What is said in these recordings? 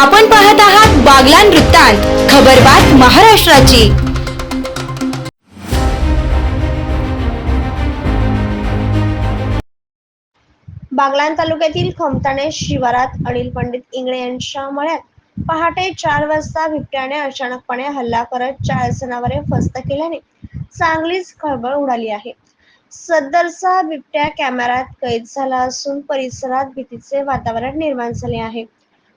आपण पाहत आहात बागलान वृत्तांत खबरबात महाराष्ट्राची. बागलान तालुक्यातील खमताणे शिवारात अनिल पंडित इंगळे यांच्या मळ्यात पहाटे चार वाजता बिबट्याने अचानकपणे हल्ला करत चार जनावरे फस्त केल्याने चांगलीच खळबळ उडाली आहे. सदरचा बिबट्या कॅमेऱ्यात कैद झाला असून परिसरात भीतीचे वातावरण निर्माण झाले आहे.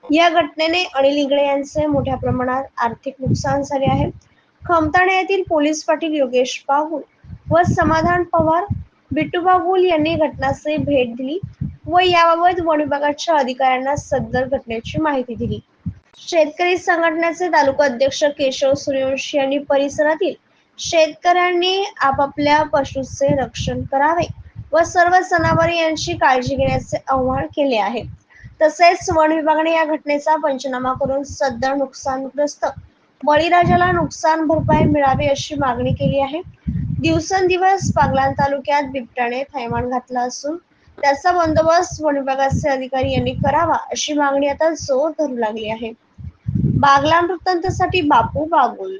या घटनेने अनिल इंगळे यांचे मोठ्या प्रमाणात आर्थिक नुकसान झाले आहे. खमताणे येथील पोलीस पाटील योगेश बागुल व समाधान पवार बिट्टू बागुल यांनी घटनास्थळी भेट दिली व याबाबत वन विभागाच्या अधिकाऱ्यांना सदर घटनेची माहिती दिली. शेतकरी संघटनेचे तालुका अध्यक्ष केशव सूर्यवंशी यांनी परिसरातील शेतकऱ्यांनी आपापल्या पशूचे रक्षण करावे व सर्व जनावरे यांची काळजी घेण्याचे आवाहन केले आहे. तसेच वन विभागाने या घटनेचा पंचनामा करून सदर नुकसानग्रस्त. बळीराजाला नुकसान भरपाई मिळावी अशी मागणी केली आहे. दिवसेंदिवस पागलान तालुक्यात बिबट्याने थैमान घातला असून त्याचा बंदोबस्त वन विभागाचे अधिकारी यांनी करावा अशी मागणी आता जोर धरू लागली आहे. बागलान वृत्तांतासाठी बापू बागुल.